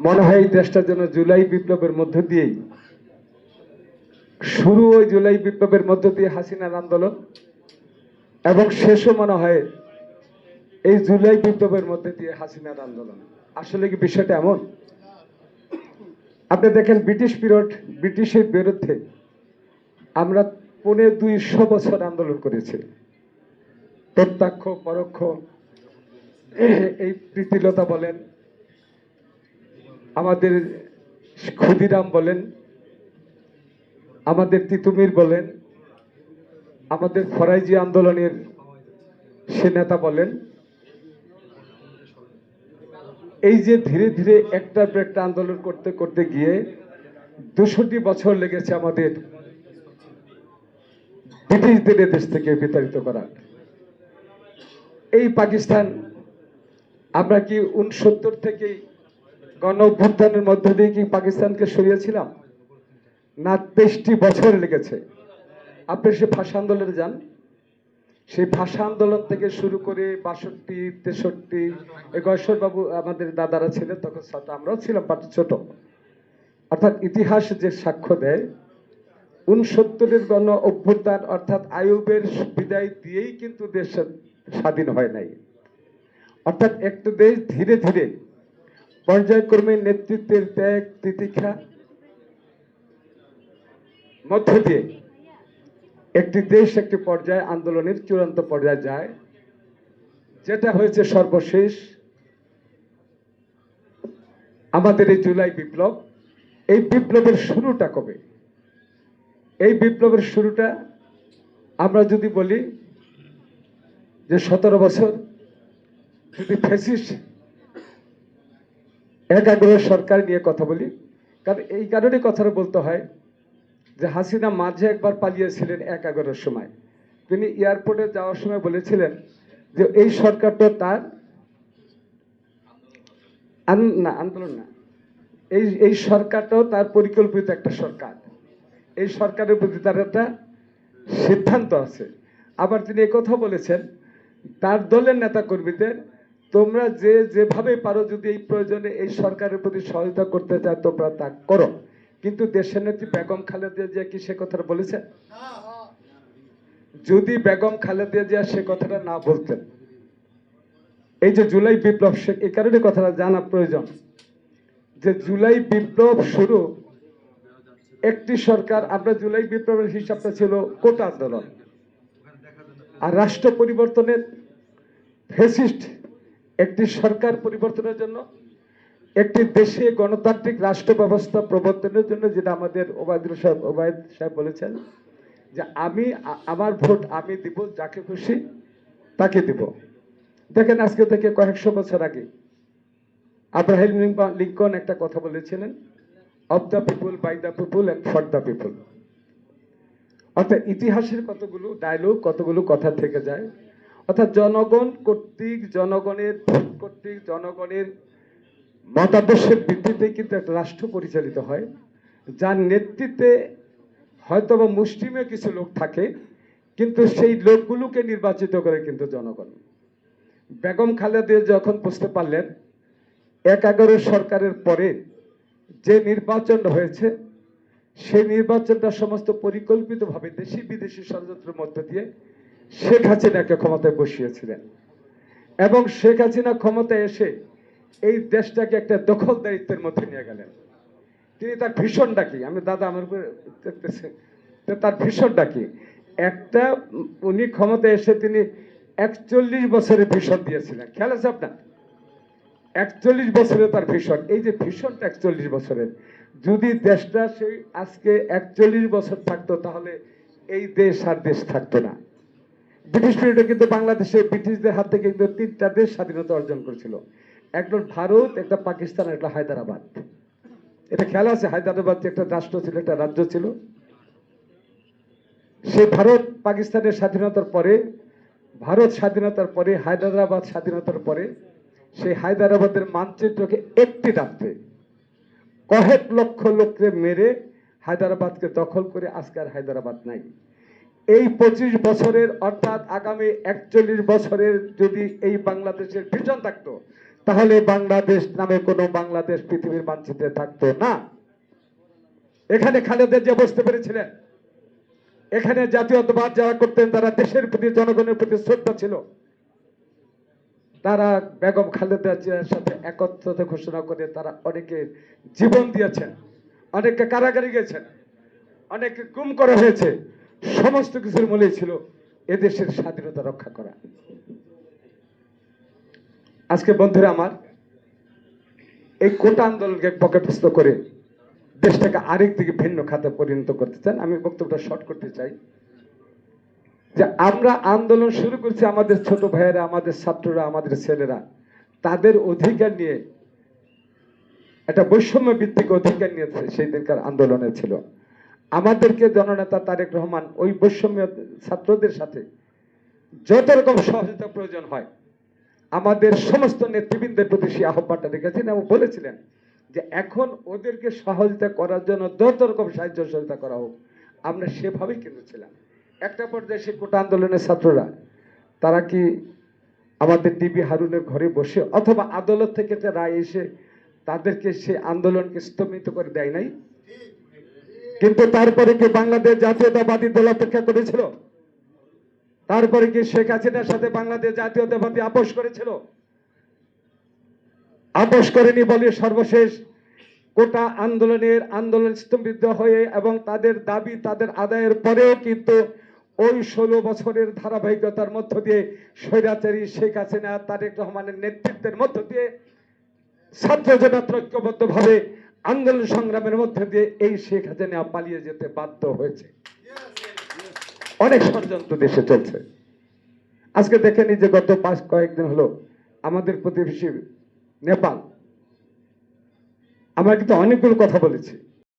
মনে হয় এই দেশটা যেন জুলাই বিপ্লবের মধ্য দিয়েই। শুরু ওই জুলাই বিপ্লবের মধ্য দিয়ে হাসিনার আন্দোলন। এবং শেষও মনে হয় এই জুলাই বিপ্লবের মধ্যে দিয়ে হাসিনার আন্দোলন। আসলে কি বিষয়টা এমন? আপনি দেখেন ব্রিটিশ পিরিয়ড, ব্রিটিশের বিরুদ্ধে আমরা পৌনে দুইশো বছর আন্দোলন করেছি। প্রত্যক্ষ, পরোক্ষ, এই প্রীতিলতা বলেন আমাদের ক্ষুদিরাম বলেন, আমাদের তিতুমির বলেন, আমাদের ফরাইজি আন্দোলনের সে নেতা বলেন, এই যে ধীরে ধীরে একটার পর একটা আন্দোলন করতে করতে গিয়ে দুশোটি বছর লেগেছে আমাদের ব্রিটিশদের দেশ থেকে বিতাড়িত করার এই পাকিস্তান, আমরা কি উনসত্তর থেকেই গণ অভ্যুত্থানের মধ্য দিয়ে কি পাকিস্তানকে সরিয়েছিলাম? না, তেইশটি বছর লেগেছে। আপনি সে ভাষা আন্দোলনে যান। সেই ভাষা আন্দোলন থেকে শুরু করে বাষট্টি, তেষট্টি বাবু আমাদের দাদারা ছিলেন, তখন ছোট আমরাও ছিলাম বাট ছোট। অর্থাৎ ইতিহাস যে সাক্ষ্য দেয় উনসত্তরের গণ অভ্যুত্থান অর্থাৎ আয়ুবের বিদায় দিয়েই কিন্তু দেশ স্বাধীন হয় নাই। অর্থাৎ একটু দেশ ধীরে ধীরে পর্যায়ক্রমে নেতৃত্বের ত্যাগ তিতিক্ষা। মধ্য দিয়ে একটি দেশ, একটি পর্যায়ে, আন্দোলনের চূড়ান্ত পর্যায়ে যায়। যেটা হয়েছে সর্বশেষ। আমাদের এই জুলাই বিপ্লব, এই বিপ্লবের শুরুটা কবে? এই বিপ্লবের শুরুটা আমরা যদি বলি যে সতেরো বছর যদি ফেসিস্ট একাগ্রহ সরকার নিয়ে কথা বলি। কারণ এই কারণে কথাটা বলতে হয় যে হাসিনা মাঝে একবার পালিয়েছিলেন এক এগারোর সময়। তিনি এয়ারপোর্টে যাওয়ার সময় বলেছিলেন যে এই সরকারটা তার না, আন্দোলন না। এই এই সরকারটাও তার পরিকল্পিত একটা সরকার। এই সরকারের প্রতি তার একটা সিদ্ধান্ত আছে। আবার তিনি কথা বলেছেন, তার দলের নেতা কর্মীদের তোমরা যে যেভাবে পারো যদি এই প্রয়োজনে এই সরকারের প্রতি সহায়তা করতে চায়, তোমরা তা করো। কিন্তু দেশের নেত্রী বেগম খালেদা জিয়া কি সে কথাটা বলেছেন? যদি বেগম খালেদা জিয়া সে কথাটা না বলতেন, এই যে জুলাই বিপ্লব, সে এই কারণে কথাটা জানা প্রয়োজন যে জুলাই বিপ্লব শুরু একটি সরকার, আমরা জুলাই বিপ্লবের হিসাবটা ছিল কোটা আন্দোলন। আর রাষ্ট্র পরিবর্তনের ফেসিস্ট একটি সরকার পরিবর্তনের জন্য, একটি দেশে গণতান্ত্রিক রাষ্ট্র ব্যবস্থা প্রবর্তনের জন্য, যেটা আমাদের ওবায়দুল সাহেব, ওবায়দ সাহেব বলেছেন যে আমি, আমার ভোট আমি দিব, যাকে খুশি তাকে দিব। দেখেন আজকে থেকে কয়েকশো বছর আগে আব্রাহিম লিঙ্কন- একটা কথা বলেছিলেন of the people by the people and for the people অর্থাৎ ইতিহাসের কতগুলো ডায়লগ কতগুলো কথা থেকে যায় অর্থাৎ জনগণ কর্তৃক জনগণের কর্তৃক জনগণের মতাদর্শের ভিত্তিতে কিন্তু একটা রাষ্ট্র পরিচালিত হয়, যার নেতৃত্বে হয়তো বা কিছু লোক থাকে, কিন্তু সেই লোকগুলোকে নির্বাচিত করে কিন্তু জনগণ। বেগম খালেদা যখন বুঝতে পারলেন, এক এগারো সরকারের পরে যে নির্বাচন হয়েছে, সেই নির্বাচনটা সমস্ত পরিকল্পিতভাবে দেশি বিদেশি ষড়যন্ত্রের মধ্য দিয়ে শেখ হাসিনাকে ক্ষমতায় বসিয়েছিলেন। এবং শেখ হাসিনা ক্ষমতায় এসে এই দেশটাকে একটা দখল দায়িত্বের মধ্যে নিয়ে গেলেন। তিনি তার ভীষণটা কি? আমি দাদা আমার উপরে তার ভীষণটা কি? একটা উনি ক্ষমতায় এসে তিনি একচল্লিশ বছরের ভীষণ দিয়েছিলেন। খেয়াল আছে আপনার? একচল্লিশ বছরে তার ভীষণ। এই যে ভীষণটা একচল্লিশ বছরের, যদি দেশটা সেই আজকে একচল্লিশ বছর থাকতো, তাহলে এই দেশ আর দেশ থাকতো না। ব্রিটিশ পিরিয়ডে কিন্তু বাংলাদেশে ব্রিটিশদের হাত থেকে কিন্তু তিনটা দেশ স্বাধীনতা অর্জন করেছিল। একটা ভারত, একটা পাকিস্তান, একটা হায়দ্রাবাদ। এটা খেলা আছে? হায়দ্রাবাদ একটা রাষ্ট্র ছিল, একটা রাজ্য ছিল। সে ভারত পাকিস্তানের স্বাধীনতার পরে, ভারত স্বাধীনতার পরে, হায়দ্রাবাদ স্বাধীনতার পরে, সেই হায়দ্রাবাদের মানচিত্রকে একটি রাত্রে কয়েক লক্ষ লোককে মেরে হায়দ্রাবাদকে দখল করে আজকে আর হায়দ্রাবাদ নাই। এই পঁচিশ বছরের, অর্থাৎ আগামী একচল্লিশ বছরের যদি এই বাংলাদেশের ভিশন থাকতো, তাহলে বাংলাদেশ নামে কোনো বাংলাদেশ পৃথিবীর মানচিত্রে থাকতো না। এখানে খালেদা যে বসতে পেরেছিলেন। এখানে জাতীয়তাবাদ যারা করতেন, তারা দেশের প্রতি, জনগণের প্রতি শ্রদ্ধা ছিল। তারা বেগম খালেদা জিয়ার সাথে একত্রতা ঘোষণা করে তারা অনেকে জীবন দিয়েছেন, অনেককে কারাগারে গেছেন অনেকে গুম করা হয়েছে। সমস্ত কিছুর মূলেই ছিল এদেশের স্বাধীনতা রক্ষা করা। আজকে বন্ধুরা আমার, এই কোটা আন্দোলনকে পকেটস্থ করে দেশটাকে আরেক দিকে ভিন্ন খাতে পরিণত করতে চান, আমি বক্তব্যটা শর্ট করতে চাই যে আমরা আন্দোলন শুরু করছি আমাদের ছোট ভাইয়েরা, আমাদের ছাত্ররা, আমাদের ছেলেরা, তাদের অধিকার নিয়ে, একটা বৈষম্য ভিত্তিক অধিকার নিয়েছে সেই দিনকার আন্দোলনে ছিল। আমাদেরকে জননেতা তারেক রহমান ওই বৈষম্য ছাত্রদের সাথে যত রকম সহযোগিতা প্রয়োজন হয়, আমাদের সমস্ত নেতৃবৃন্দের প্রতি সেই আহ্বানটা রেখেছেন এবং বলেছিলেন যে এখন ওদেরকে সহযোগিতা করার জন্য যত রকম সাহায্য সহযোগিতা করা হোক, আমরা সেভাবেই কিন্তু ছিলাম। একটা পর্যায়ে সে কোটা আন্দোলনের ছাত্ররা, তারা কি আমাদের ডিবি হারুনের ঘরে বসে অথবা আদালত থেকে একটা রায় এসে তাদেরকে সে আন্দোলনকে স্তম্ভিত করে দেয় নাই? কিন্তু তারপরে কি বাংলাদেশ জাতীয়তাবাদী দল অপেক্ষা করেছিল? তারপরে কি শেখ হাসিনার সাথে বাংলাদেশ জাতীয়তাবাদী আপোষ করেছিল? আপোষ করেনি বলে সর্বশেষ কোটা আন্দোলনের আন্দোলন স্তম্ভিত হয়ে এবং তাদের দাবি তাদের আদায়ের পরেও কিন্তু ওই ষোলো বছরের ধারাবাহিকতার মধ্য দিয়ে স্বৈরাচারী শেখ হাসিনা, তারেক রহমানের নেতৃত্বের মধ্য দিয়ে ছাত্র জনতা আন্দোলন সংগ্রামের মধ্যে দিয়ে এই শেখ হাসিনা পালিয়ে যেতে বাধ্য হয়েছে। অনেক ষড়যন্ত্র দেশে চলছে। আজকে দেখেনি যে গত পাঁচ কয়েকদিন হলো আমাদের প্রতিবেশী নেপাল। আমরা কিন্তু অনেকগুলো কথা বলেছি।